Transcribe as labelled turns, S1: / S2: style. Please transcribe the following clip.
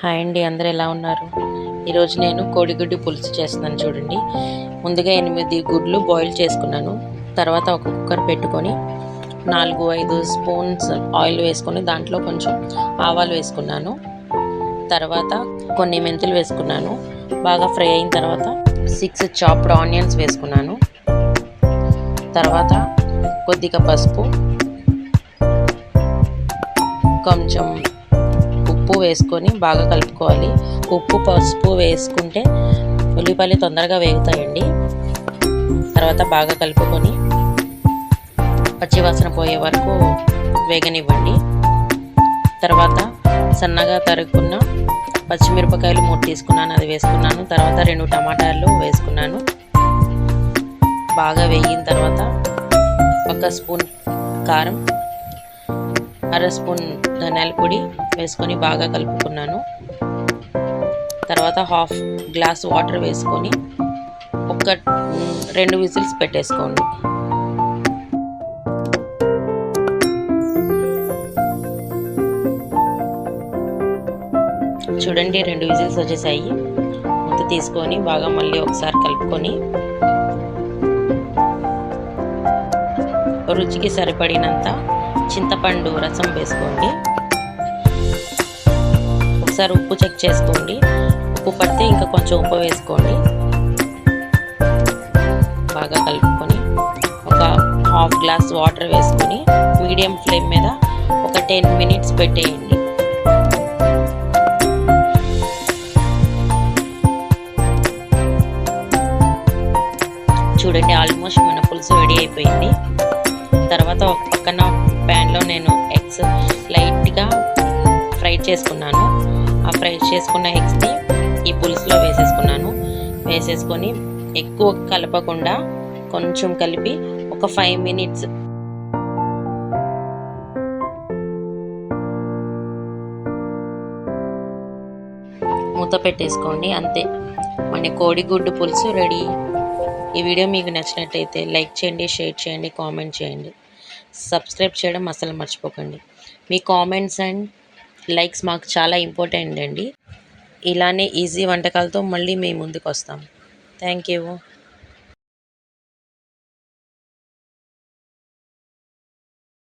S1: Hi అండి అందరు ఎలా ఉన్నారు? ఈరోజు నేను కోడిగుడ్డు పులుసు చేస్తున్నాను చూడండి. ముందుగా ఎనిమిది గుడ్లు బాయిల్ చేసుకున్నాను. తర్వాత ఒక కుక్కర్ పెట్టుకొని నాలుగు ఐదు స్పూన్స్ ఆయిల్ వేసుకొని దాంట్లో కొంచెం ఆవాలు వేసుకున్నాను. తర్వాత కొన్ని మెంతులు వేసుకున్నాను. బాగా ఫ్రై అయిన తర్వాత సిక్స్ చాప్డ్ ఆనియన్స్ వేసుకున్నాను. తర్వాత కొద్దిగా పసుపు కొంచెం వేసుకొని బాగా కలుపుకోవాలి. ఉప్పు పసుపు వేసుకుంటే ఉల్లిపాయలు తొందరగా వేగుతాయండి. తర్వాత బాగా కలుపుకొని పచ్చివాసన పోయే వరకు వేగనివ్వండి. తర్వాత సన్నగా తరుగుకున్న పచ్చిమిరపకాయలు మూడు తీసుకున్నాను అది వేసుకున్నాను. తర్వాత రెండు టమాటాలు వేసుకున్నాను. బాగా వేగిన తర్వాత ఒక స్పూన్ కారం అర స్పూన్ ధనియాల పొడి వేసుకొని బాగా కలుపుకున్నాను. తర్వాత హాఫ్ గ్లాస్ వాటర్ వేసుకొని ఒక రెండు విజిల్స్ పెట్టేసుకోండి. చూడండి రెండు విజిల్స్ వచ్చేసాయి. మూత తీసుకొని బాగా మళ్ళీ ఒకసారి కలుపుకొని రుచికి సరిపడినంత చింతపండు రసం వేసుకోండి. ఒకసారి ఉప్పు చెక్ చేసుకోండి. ఉప్పు పడితే ఇంకా కొంచెం ఉప్పు వేసుకోండి. బాగా కలుపుకొని ఒక హాఫ్ గ్లాస్ వాటర్ వేసుకొని మీడియం ఫ్లేమ్ మీద ఒక టెన్ మినిట్స్ పెట్టేయండి. చూడండి ఆల్మోస్ట్ మన పులుసు రెడీ అయిపోయింది. తర్వాత ఒక పక్కన ప్యాన్లో నేను ఎగ్స్ లైట్గా ఫ్రై చేసుకున్నాను. ఆ ఫ్రై చేసుకున్న ఎగ్స్ని ఈ పులుసులో వేసేసుకున్నాను. వేసేసుకొని ఎక్కువ కలపకుండా కొంచెం కలిపి ఒక ఫైవ్ మినిట్స్ మూత పెట్టేసుకోండి. అంతే. మన కోడిగుడ్డు పులుసు రెడీ. ఈ వీడియో మీకు నచ్చినట్లయితే లైక్ చేయండి షేర్ చేయండి కామెంట్ చేయండి. సబ్స్క్రైబ్ చేయడం అసలు మర్చిపోకండి. మీ కామెంట్స్ అండ్ లైక్స్ మాకు చాలా ఇంపార్టెంట్ అండి. ఇలానే ఈజీ వంటకాలతో మళ్ళీ మేము ముందుకు వస్తాం థ్యాంక్ యూ.